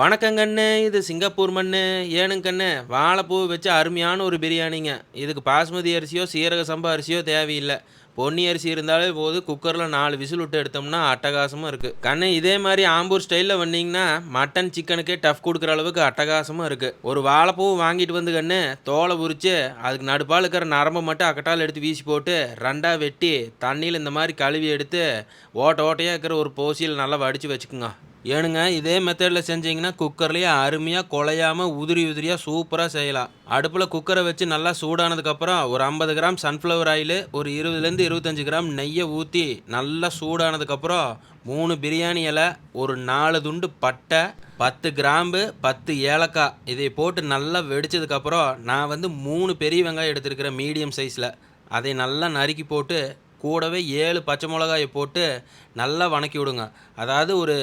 வணக்கங்கண்ணு இது சிங்கப்பூர் மண்ணு. ஏனுங்கண்ணு வாழைப்பூ வச்சு அருமையான ஒரு பிரியாணிங்க. இதுக்கு பாஸ்மதி அரிசியோ சீரக சம்பா அரிசியோ தேவையில்லை. பொன்னி அரிசி இருந்தாலே போது குக்கரில் நாலு விசில் விட்டு எடுத்தோம்னா அட்டகாசமாக இருக்குது கண்ணு இதே மாதிரி ஆம்பூர் ஸ்டைலில் வந்தீங்கன்னா மட்டன் சிக்கனுக்கே டஃப் கொடுக்குற அளவுக்கு அட்டகாசமாக இருக்குது ஒரு வாழைப்பூ வாங்கிட்டு வந்து கண்ணு தோலை உரித்து அதுக்கு நடுப்பால் இருக்கிற நரம்பை மட்டும் அக்கட்டால் எடுத்து வீசி போட்டு ரெண்டாக வெட்டி தண்ணியில் இந்த மாதிரி கழுவி எடுத்து ஓட்ட ஓட்டையாக இருக்கிற ஒரு போசியில் நல்லா வடித்து வச்சுக்குங்க. ஏனுங்க இதே மெத்தடில் செஞ்சீங்கன்னா குக்கர்லேயே அருமையாக குலையாமல் உதிரி உதிரியாக சூப்பராக செய்யலாம். அடுப்பில் குக்கரை வச்சு நல்லா சூடானதுக்கப்புறம் ஒரு ஐம்பது கிராம் சன்ஃப்ளவர் ஆயில் ஒரு இருபதுலேருந்து இருபத்தஞ்சி கிராம் நெய்யை ஊற்றி நல்லா சூடானதுக்கப்புறம் மூணு பிரியாணி இலை ஒரு நாலு துண்டு பட்டை பத்து கிராம்பு பத்து ஏலக்காய். இதை போட்டு நல்லா வெடிச்சதுக்கப்புறம் நான் வந்து மூணு பெரிய வெங்காயம் எடுத்துருக்கிறேன் மீடியம் சைஸில் அதை நல்லா நறுக்கி போட்டு கூடவே ஏழு பச்சை மிளகாயை போட்டு நல்லா வணக்கி விடுங்க. அதாவது ஒரு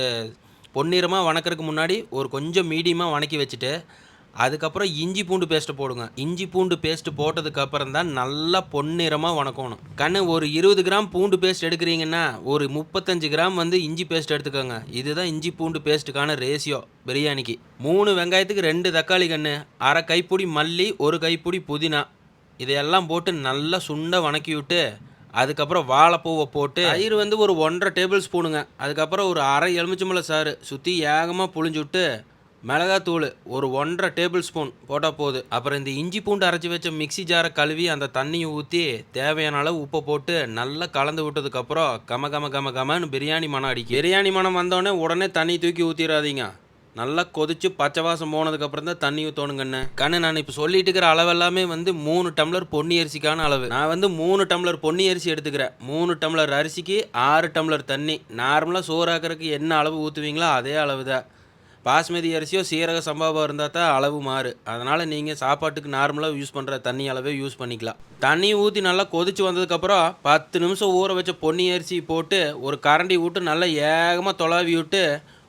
பொன்னிறமாக வணக்கிறதுக்கு முன்னாடி ஒரு கொஞ்சம் மீடியமாக வணக்கி வச்சுட்டு அதுக்கப்புறம் இஞ்சி பூண்டு பேஸ்ட்டு போடுங்க. இஞ்சி பூண்டு பேஸ்ட்டு போட்டதுக்கப்புறம் தான் நல்லா பொன்னிறமாக வணக்கணும். கண்ணு ஒரு இருபது கிராம் பூண்டு பேஸ்ட் எடுக்கிறீங்கன்னா ஒரு முப்பத்தஞ்சு கிராம் வந்து இஞ்சி பேஸ்ட் எடுத்துக்கோங்க. இதுதான் இஞ்சி பூண்டு பேஸ்ட்டுக்கான ரேஷியோ பிரியாணிக்கு. மூணு வெங்காயத்துக்கு ரெண்டு தக்காளி கண்ணு அரை கைப்பிடி மல்லி ஒரு கைப்பிடி புதினா. இதையெல்லாம் போட்டு நல்லா சுண்ட வணக்கி விட்டு அதுக்கப்புறம் வாழைப்பூவை போட்டு தயிர் வந்து ஒரு ஒன்றரை டேபிள் ஸ்பூனுங்க அதுக்கப்புறம் ஒரு அரை எலுமிச்சம்பழம் சாறு. சுற்றி ஏகமாக புழிஞ்சு விட்டு மிளகாத்தூள் ஒரு ஒன்றரை டேபிள் ஸ்பூன் போட்டால் போகுது அப்புறம் இந்த இஞ்சி பூண்டு அரைச்சி வச்ச மிக்ஸி ஜாரை கழுவி அந்த தண்ணியை ஊற்றி தேவையான அளவு உப்பை போட்டு நல்லா கலந்து விட்டதுக்கப்புறம் கம கம கம கமன்னு பிரியாணி மனம் அடிக்கும். பிரியாணி மனம் வந்தோடனே உடனே தண்ணி தூக்கி ஊற்றிடாதீங்க நல்லா கொதிச்சு பச்சை வாசம் போனதுக்கப்புறம் தான் தண்ணி ஊற்றணுங்கண்ணே கண்ணு நான் இப்போ சொல்லிட்டு இருக்கிற அளவெல்லாமே வந்து மூணு டம்ளர் பொன்னி அரிசிக்கான அளவு. நான் வந்து மூணு டம்ளர் பொன்னி அரிசி எடுத்துக்கிறேன். மூணு டம்ளர் அரிசிக்கு ஆறு டம்ளர் தண்ணி. நார்மலாக சோறாக்குறதுக்கு என்ன அளவு ஊற்றுவீங்களோ அதே அளவு தான் பாஸ்மதி அரிசியோ சீரக சம்பாவோ இருந்தால் தான் அளவு மாறு. அதனால் நீங்கள் சாப்பாட்டுக்கு நார்மலாக யூஸ் பண்ணுற தண்ணி அளவே யூஸ் பண்ணிக்கலாம். தண்ணி ஊற்றி நல்லா கொதிச்சு வந்ததுக்கப்புறம் பத்து நிமிஷம் ஊற வச்ச பொன்னி அரிசி போட்டு ஒரு கரண்டி விட்டு நல்லா ஏகமாக தொலாவி விட்டு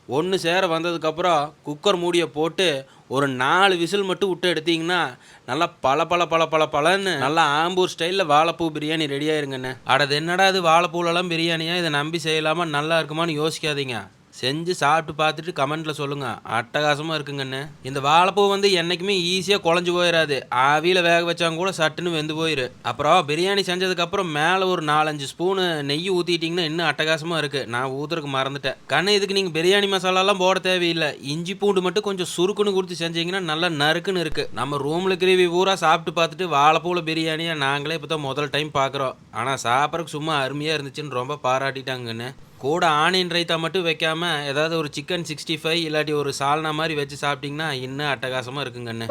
ஒன்று சேர வந்ததுக்கப்புறம் குக்கர் மூடியை போட்டு ஒரு நாலு விசில் மட்டும் விட்டு எடுத்தீங்கன்னா நல்லா பல பல பல பல பலன்னு நல்லா ஆம்பூர் ஸ்டைலில் வாழைப்பூ பிரியாணி ரெடி ஆயிருங்கண்ணே. அடது என்னடா இது வாழைப்பூலெல்லாம் பிரியாணியாக இதை நம்பி செய்யலாமா? நல்லா இருக்குமான்னு யோசிக்காதீங்க. செஞ்சு சாப்பிட்டு பார்த்துட்டு கமெண்ட்டில் சொல்லுங்கள் அட்டகாசமாக இருக்குங்கண்ணே. இந்த வாழைப்பூ வந்து என்றைக்குமே ஈஸியாக குழஞ்சு போயிடாது ஆவியில் வேக வச்சாங்க கூட சட்டுன்னு வெந்து போயிரு. அப்புறம் பிரியாணி செஞ்சதுக்கப்புறம் மேலே ஒரு நாலஞ்சு ஸ்பூனு நெய் ஊற்றிட்டிங்கன்னா இன்னும் அட்டகாசமாக இருக்குது நான் ஊற்றுறதுக்கு மறந்துட்டேன். கண்ணு இதுக்கு நீங்கள் பிரியாணி மசாலாலாம் போட தேவையில்லை. இஞ்சி பூண்டு மட்டும் கொஞ்சம் சுருக்குன்னு கொடுத்து செஞ்சீங்கன்னா நல்லா நறுக்குன்னு இருக்குது நம்ம ரூமில் கிரேவி பூரா சாப்பிட்டு பார்த்துட்டு வாழைப்பூவில் பிரியாணியை நாங்களே இப்போ தான் முதல் டைம் பார்க்குறோம். ஆனால் சாப்பிட்றதுக்கு சும்மா அருமையாக இருந்துச்சுன்னு ரொம்ப பாராட்டிட்டாங்கண்ணே. கூட ஆனியன் ரைத்தா மட்டும் வைக்காம ஏதாவது ஒரு சிக்கன் சிக்ஸ்டி ஃபைவ் இல்லாட்டி ஒரு சால்னா மாதிரி வச்சு சாப்பிட்டீங்கன்னா இன்னும் அட்டகாசமாக இருக்குங்கண்ணே.